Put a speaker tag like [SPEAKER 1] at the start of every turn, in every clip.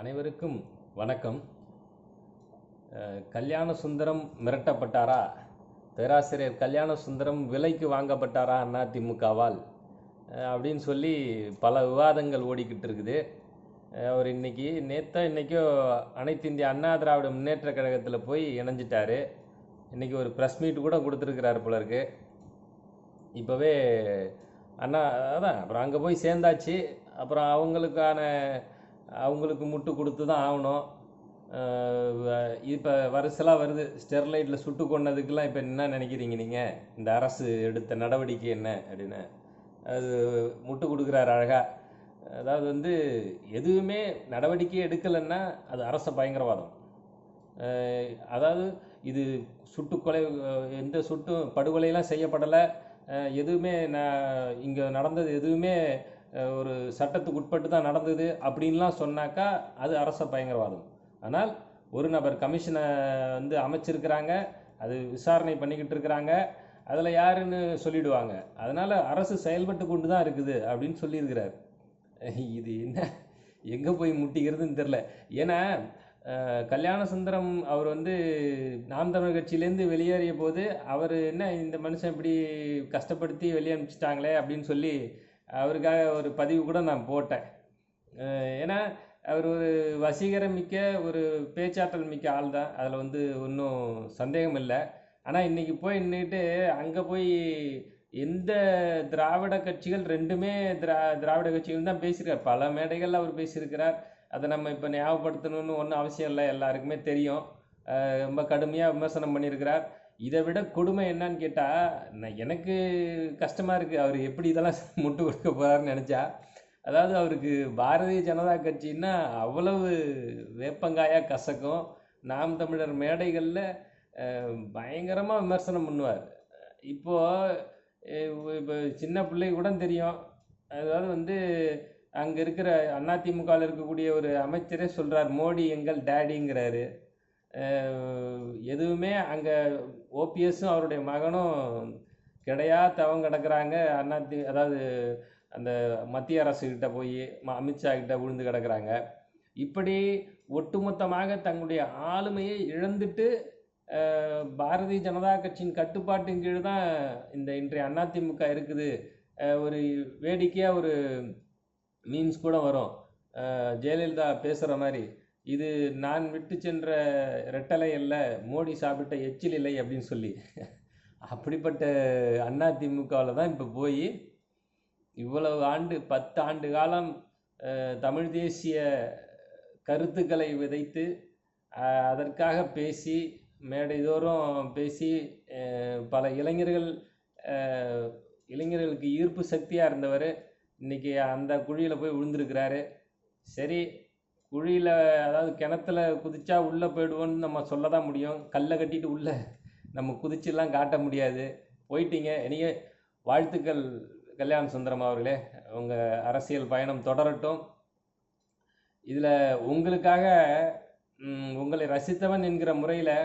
[SPEAKER 1] அனைவருக்கும் வணக்கம். கல்யாண சுந்தரம் மிரட்டப்பட்டாரா? பேராசிரியர் கல்யாண சுந்தரம் விலைக்கு வாங்கப்பட்டாரா அண்ணா திமுகவால்? அப்படின்னு சொல்லி பல விவாதங்கள் ஓடிக்கிட்டு இருக்குது. அவர் இன்னைக்கு நேற்றா இன்றைக்கோ அனைத்து இந்திய அண்ணா திராவிட முன்னேற்ற கழகத்தில் போய் இணைஞ்சிட்டார். இன்றைக்கி ஒரு ப்ரெஸ் மீட் கூட கொடுத்துருக்கிறாரு போல இருக்கு. இப்போவே அண்ணா அதான் அப்புறம் அங்கே போய் சேர்ந்தாச்சு. அப்புறம் அவங்களுக்கான அவங்களுக்கு முட்டு கொடுத்து தான் ஆகணும் இப்போ வரிசலாக வருது. ஸ்டெர்லைட்டில் சுட்டு கொன்னதுக்கெல்லாம் இப்போ என்ன நினைக்கிறீங்க நீங்கள் இந்த அரசு எடுத்த நடவடிக்கை என்ன அப்படின்னு. அது முட்டு கொடுக்குறாரு அழகாக அதாவது வந்து எதுவுமே நடவடிக்கை எடுக்கலைன்னா அது அரச பயங்கரவாதம். அதாவது இது சுட்டு கொலை எந்த சுட்டு படுகொலையெல்லாம் செய்யப்படலை. எதுவுமே நான் இங்கே நடந்தது எதுவுமே ஒரு சட்டத்துக்கு உட்பட்டு தான் நடந்தது அப்படின்லாம் சொன்னாக்கா அது அரச பயங்கரவாதம். ஆனால் ஒரு நபர் கமிஷனை வந்து அமைச்சிருக்கிறாங்க அது விசாரணை பண்ணிக்கிட்டு இருக்கிறாங்க அதில் யாருன்னு சொல்லிடுவாங்க. அதனால் அரசு செயல்பட்டு கொண்டு தான் இருக்குது அப்படின்னு சொல்லியிருக்கிறார். இது என்ன? எங்கே போய் முட்டிக்கிறதுன்னு தெரில ஏன்னா கல்யாண சுந்தரம் அவர் வந்து நாம் தமிழ் கட்சியிலேருந்து வெளியேறிய போது அவர் என்ன இந்த மனுஷன் இப்படி கஷ்டப்படுத்தி வெளியே அனுப்பிச்சிட்டாங்களே அப்படின்னு சொல்லி அவருக்காக ஒரு பதிவு கூட நான் போட்டேன். ஏன்னா அவர் ஒரு வசீகரம் மிக்க ஒரு பேச்சாற்றல் மிக்க ஆள் தான். அதில் வந்து ஒன்றும் சந்தேகம் இல்லை. ஆனால் இன்னைக்கு போய் நின்றுட்டு அங்கே போய் எந்த திராவிட கட்சிகள் ரெண்டுமே திரா திராவிட கட்சிகள் தான் பேசியிருக்கார். பல மேடைகளில் அவர் பேசியிருக்கிறார். அதை நம்ம இப்போ ஞாபகப்படுத்தணும்னு ஒன்றும் அவசியம் இல்லை. எல்லாருக்குமே தெரியும். ரொம்ப கடுமையாக விமர்சனம் பண்ணியிருக்கிறார். இதை விட கொடுமை என்னன்னு கேட்டால் நான் எனக்கு கஷ்டமாக இருக்குது அவர் எப்படி இதெல்லாம் முட்டு கொடுக்க போகிறாருன்னு நினச்சா அதாவது அவருக்கு பாரதிய ஜனதா கட்சின்னா அவ்வளவு வேப்பங்காயாக கசக்கும். நாம் தமிழர் மேடைகளில் பயங்கரமாக விமர்சனம் பண்ணுவார். இப்போது இப்போ சின்ன பிள்ளை கூட தெரியும். அதாவது வந்து அங்கே இருக்கிற அதிமுகவில் இருக்கக்கூடிய ஒரு அமைச்சரே சொல்கிறார் மோடி எங்கள் டேடிங்கிறாரு. எதுவுமே அங்கே ஓபிஎஸ்ஸும் அவருடைய மகனும் கிடையா தவம் கிடக்குறாங்க. அண்ணாதி அதாவது அந்த மத்திய அரசுக்கிட்ட போய் ம- அமித்ஷா கிட்ட விழுந்து கிடக்குறாங்க. இப்படி ஒட்டுமொத்தமாக தங்களுடைய ஆளுமையை இழந்துட்டு பாரதிய ஜனதா கட்சியின் கட்டுப்பாட்டின் கீழ் தான் இந்த இன்றைய அதிமுக இருக்குது. ஒரு வேடிக்கையாக ஒரு மீம்ஸ் கூட வரும். ஜெயலலிதா பேசுகிற மாதிரி. இது நான் விட்டு சென்ற ரெட்டலை அல்ல மோடி சாப்பிட்ட எச்சில் இல்லை அப்படின்னு சொல்லி. அப்படிப்பட்ட அண்ணா திமுகவில் தான் இப்போ போய் இவ்வளவு ஆண்டு பத்து ஆண்டு காலம் தமிழ் தேசிய கருத்துக்களை விதைத்து அதற்காக பேசி மேடைதோறும் பேசி பல இளைஞர்கள் இளைஞர்களுக்கு ஈர்ப்பு சக்தியாக இருந்தவர். இன்னைக்கு அந்த குழியில் போய் விழுந்திருக்கிறாரு. சரி குழியில் அதாவது கிணத்துல குதிச்சா உள்ளே போயிடுவோன்னு நம்ம சொல்ல தான் முடியும். கல்லை கட்டிட்டு உள்ளே நம்ம குதிச்சுலாம் காட்ட முடியாது. போயிட்டீங்க. நீங்கள் வாழ்த்துக்கள் கல்யாண சுந்தரம் அவர்களே. உங்கள் அரசியல் பயணம் தொடரட்டும். இதில் உங்களுக்காக உங்களை ரசித்தவன் என்கிற முறையில்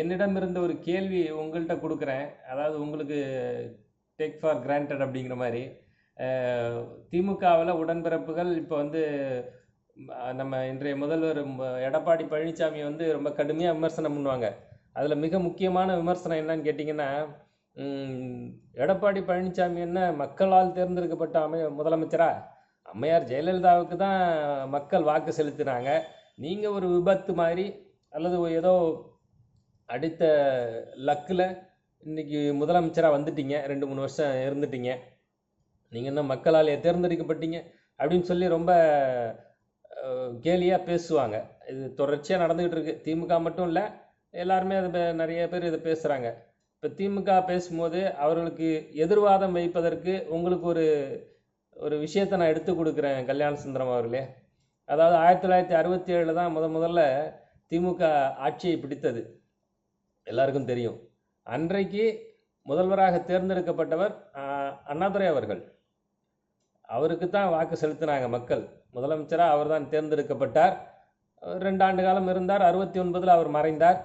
[SPEAKER 1] என்னிடம் இருந்த ஒரு கேள்வி உங்கள்கிட்ட கொடுக்குறேன். அதாவது உங்களுக்கு டேக் ஃபார் கிராண்டட் அப்படிங்கிற மாதிரி. திமுகவில் உடன்பிறப்புகள் இப்போ வந்து நம்ம இன்றைய முதல்வர் எடப்பாடி பழனிசாமி வந்து ரொம்ப கடுமையாக விமர்சனம் பண்ணுவாங்க. அதில் மிக முக்கியமான விமர்சனம் என்னன்னு கேட்டிங்கன்னா எடப்பாடி பழனிசாமி என்ன மக்களால் தேர்ந்தெடுக்கப்பட்ட அமை முதலமைச்சரா? அம்மையார் ஜெயலலிதாவுக்கு தான் மக்கள் வாக்கு செலுத்தினாங்க. நீங்கள் ஒரு விபத்து மாதிரி அல்லது ஏதோ அடுத்த லக்கில் இன்றைக்கி முதலமைச்சராக வந்துட்டீங்க. ரெண்டு மூணு வருஷம் இருந்துட்டீங்க. நீங்கள் என்ன மக்களால் தேர்ந்தெடுக்கப்பட்டீங்க அப்படின்னு சொல்லி ரொம்ப கேலியாக பேசுவாங்க. இது தொடர்ச்சியாக நடந்துக்கிட்டு இருக்கு. திமுக மட்டும் இல்லை எல்லாருமே அது நிறைய பேர் இதை பேசுகிறாங்க இப்போ திமுக பேசும்போது அவர்களுக்கு எதிர்வாதம் வைப்பதற்கு உங்களுக்கு ஒரு ஒரு விஷயத்தை நான் எடுத்து கொடுக்குறேன் கல்யாண சுந்தரம் அவர்களே. அதாவது ஆயிரத்தி தொள்ளாயிரத்தி அறுபத்தி ஏழில் தான் முத முதல்ல திமுக ஆட்சியை பிடித்தது. எல்லாருக்கும் தெரியும். அன்றைக்கு முதல்வராக தேர்ந்தெடுக்கப்பட்டவர் அண்ணாதுரை அவர்கள். அவருக்கு தான் வாக்கு செலுத்தினாங்க மக்கள். முதலமைச்சராக அவர் தான் தேர்ந்தெடுக்கப்பட்டார். ரெண்டு ஆண்டு காலம் இருந்தார். அறுபத்தி ஒன்பதில் அவர் மறைந்தார்.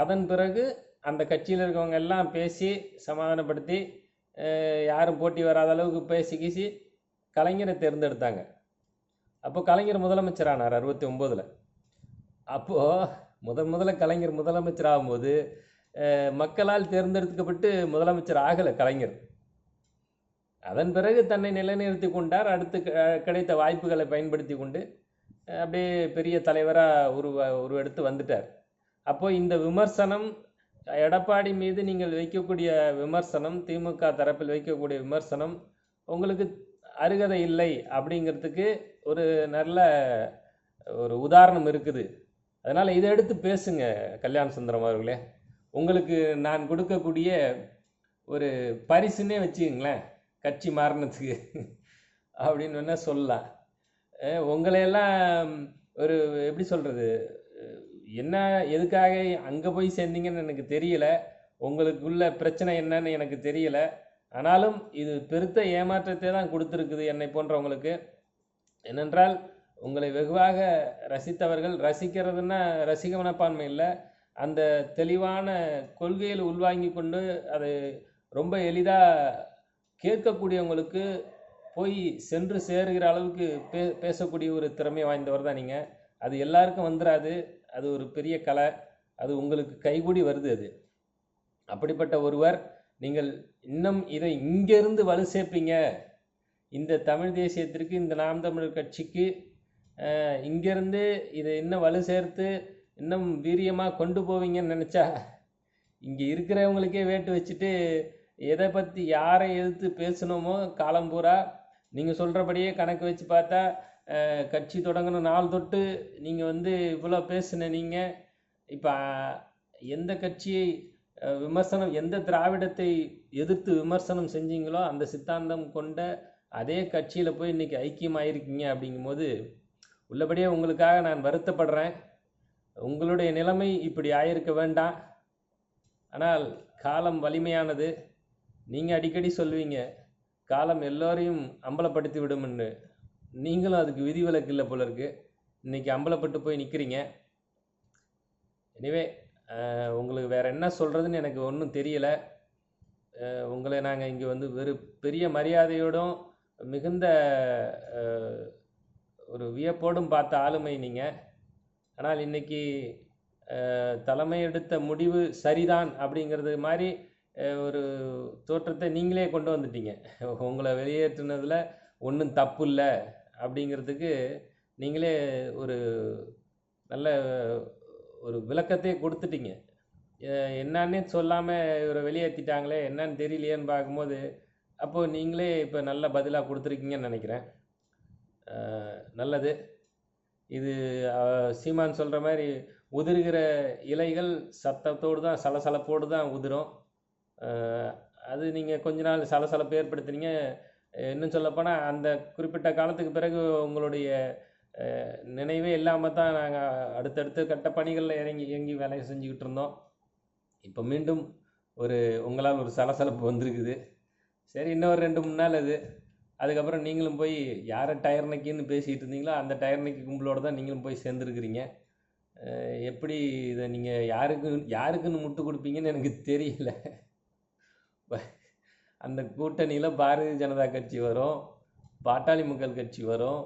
[SPEAKER 1] அதன் பிறகு அந்த கட்சியில் இருக்கவங்க எல்லாம் பேசி சமாதானப்படுத்தி யாரும் போட்டி வராத அளவுக்கு பேசி கீசி கலைஞரை தேர்ந்தெடுத்தாங்க. அப்போ கலைஞர் முதலமைச்சரானார் அறுபத்தி ஒம்போதில் அப்போது முதன் முதல்ல கலைஞர் முதலமைச்சர் ஆகும்போது மக்களால் தேர்ந்தெடுக்கப்பட்டு முதலமைச்சர் ஆகலை கலைஞர். அதன் பிறகு தன்னை நிலைநிறுத்தி கொண்டார். அடுத்து க- கிடைத்த வாய்ப்புகளை பயன்படுத்தி கொண்டு அப்படியே பெரிய தலைவராக உருவ உருவெடுத்து வந்துட்டார். அப்போ இந்த விமர்சனம் எடப்பாடி மீது நீங்கள் வைக்கக்கூடிய விமர்சனம் திமுக தரப்பில் வைக்கக்கூடிய விமர்சனம் உங்களுக்கு அருகதை இல்லை அப்படிங்கிறதுக்கு ஒரு நல்ல ஒரு உதாரணம் இருக்குது. அதனால் இதை எடுத்து பேசுங்க கல்யாண சுந்தரம் அவர்களே. உங்களுக்கு நான் கொடுக்கக்கூடிய ஒரு பரிசுன்னே வச்சுக்கங்களேன். கட்சி மாறினதுக்கு அப்படின்னு வேணால் சொல்லலாம். உங்களையெல்லாம் ஒரு எப்படி சொல்கிறது என்ன எதுக்காக அங்கே போய் சேர்ந்தீங்கன்னு எனக்கு தெரியல. உங்களுக்குள்ள பிரச்சனை என்னன்னு எனக்கு தெரியல. ஆனாலும் இது பெருத்த ஏமாற்றத்தை தான் கொடுத்துருக்குது என்னை போன்றவங்களுக்கு. ஏனென்றால் உங்களை வெகுவாக ரசித்தவர்கள் ரசிக்கிறதுன்னா ரசிக மனப்பான்மை இல்லை. அந்த தெளிவான கொள்கையில் உள்வாங்கி கொண்டு அதை ரொம்ப எளிதாக கேட்கக்கூடியவங்களுக்கு போய் சென்று சேருகிற அளவுக்கு பே பேசக்கூடிய ஒரு திறமை வாய்ந்தவர் தான் நீங்கள் அது எல்லாருக்கும் வந்துடாது அது ஒரு பெரிய கலை. அது உங்களுக்கு கைகூடி வருது அது. அப்படிப்பட்ட ஒருவர் நீங்கள் இன்னும் இதை இங்கேருந்து வலு சேர்ப்பீங்க. இந்த தமிழ் தேசியத்திற்கு இந்த நாம் தமிழர் கட்சிக்கு இங்கேருந்து இதை இன்னும் வலு சேர்த்து இன்னும் வீரியமாக கொண்டு போவீங்கன்னு நினச்சா இங்கே இருக்கிறவங்களுக்கே வேட்டு வச்சுட்டு எதை பற்றி யாரை எதிர்த்து பேசணுமோ காலம் பூரா நீங்கள் சொல்கிறபடியே கணக்கு வச்சு பார்த்தா கட்சி தொடங்கின நாள் தொட்டு நீங்கள் வந்து இவ்வளோ பேசின நீங்கள் இப்போ எந்த கட்சியை விமர்சனம் எந்த திராவிடத்தை எதிர்த்து விமர்சனம் செஞ்சீங்களோ அந்த சித்தாந்தம் கொண்ட அதே கட்சியில் போய் இன்றைக்கி ஐக்கியமாயிருக்கீங்க அப்படிங்கும்போது உள்ளபடியே உங்களுக்காக நான் வருத்தப்படுறேன். உங்களுடைய நிலைமை இப்படி ஆயிருக்க வேண்டாம். ஆனால் காலம் வலிமையானது. நீங்கள் அடிக்கடி சொல்வீங்க காலம் எல்லோரையும் அம்பலப்படுத்தி விடும்னு. நீங்களும் அதுக்கு விதிவிலக்கு இல்லை போல இருக்கு. இன்னைக்கு அம்பலப்பட்டு போய் நிற்கிறீங்க எனிவே உங்களுக்கு வேறு என்ன சொல்கிறதுன்னு எனக்கு ஒன்றும் தெரியலை. உங்களை நாங்கள் இங்கே வந்து வெறு பெரிய மரியாதையோடும் மிகுந்த ஒரு வியப்போடும் பார்த்த ஆளுமை நீங்கள் ஆனால் இன்னைக்கு தலைமை எடுத்த முடிவு சரிதான் அப்படிங்கிறது மாதிரி ஒரு தோற்றத்தை நீங்களே கொண்டு வந்துட்டீங்க. உங்களை வெளியேற்றினதில் ஒன்றும் தப்பு இல்லை அப்படிங்கிறதுக்கு நீங்களே ஒரு நல்ல ஒரு விளக்கத்தை கொடுத்துட்டீங்க. என்னன்னே சொல்லாமல் இவரை வெளியேற்றிட்டாங்களே என்னன்னு தெரியலையேன்னு பார்க்கும்போது அப்போது நீங்களே இப்போ நல்ல பதிலாக கொடுத்துருக்கீங்கன்னு நினைக்கிறேன். நல்லது. இது சீமான் சொல்கிற மாதிரி உதிர்கிற இலைகள் சத்தத்தோடு தான் சலசலப்போடு தான் உதிரும். அது நீங்கள் கொஞ்ச நாள் சலசலப்பு ஏற்படுத்துனீங்க. இன்னும் சொல்லப்போனால் அந்த குறிப்பிட்ட காலத்துக்கு பிறகு உங்களுடைய நினைவே இல்லாமல் தான் நாங்கள் அடுத்தடுத்த கட்ட பணிகளில் இறங்கி இயங்கி வேலையை செஞ்சுக்கிட்டு இருந்தோம். இப்போ மீண்டும் ஒரு உங்களால் ஒரு சலசலப்பு வந்திருக்குது. சரி இன்னொரு ரெண்டு மூணு நாள் அது. அதுக்கப்புறம் நீங்களும் போய் யாரை டயர் நக்கின்னு பேசிகிட்டு இருந்தீங்களோ அந்த டயர் நக்கி கும்பலோடு தான் நீங்களும் போய் சேர்ந்துருக்குறீங்க. எப்படி இதை நீங்கள் யாருக்கு யாருக்குன்னு முட்டு கொடுப்பீங்கன்னு எனக்கு தெரியல. அந்த கூட்டணியில் பாரதிய ஜனதா கட்சி வரும் பாட்டாளி மக்கள் கட்சி வரும்.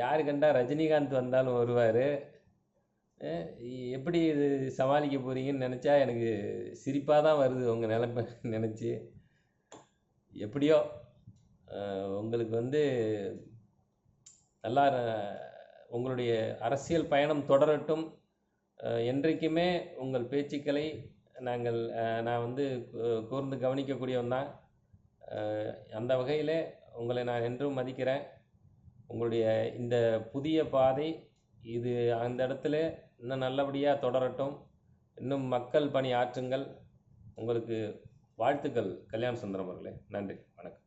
[SPEAKER 1] யார் கண்டா ரஜினிகாந்த் வந்தாலும் வருவார். எப்படி இது சமாளிக்க போகிறீங்கன்னு நினச்சா எனக்கு சிரிப்பாக தான் வருது உங்கள் நிலைமை நினச்சி. எப்படியோ உங்களுக்கு வந்து நல்லா உங்களுடைய அரசியல் பயணம் தொடரட்டும். என்றைக்குமே உங்கள் பேச்சுக்களை நாங்கள் நான் வந்து கூர்ந்து கவனிக்கக்கூடியவன் தான். அந்த வகையில் உங்களை நான் என்றும் மதிக்கிறேன். உங்களுடைய இந்த புதிய பாதை இது அந்த இடத்துல இன்னும் நல்லபடியாக தொடரட்டும். இன்னும் மக்கள் பணி ஆற்றுங்கள். உங்களுக்கு வாழ்த்துக்கள் கல்யாண சுந்தரம் அவர்களே. நன்றி. வணக்கம்.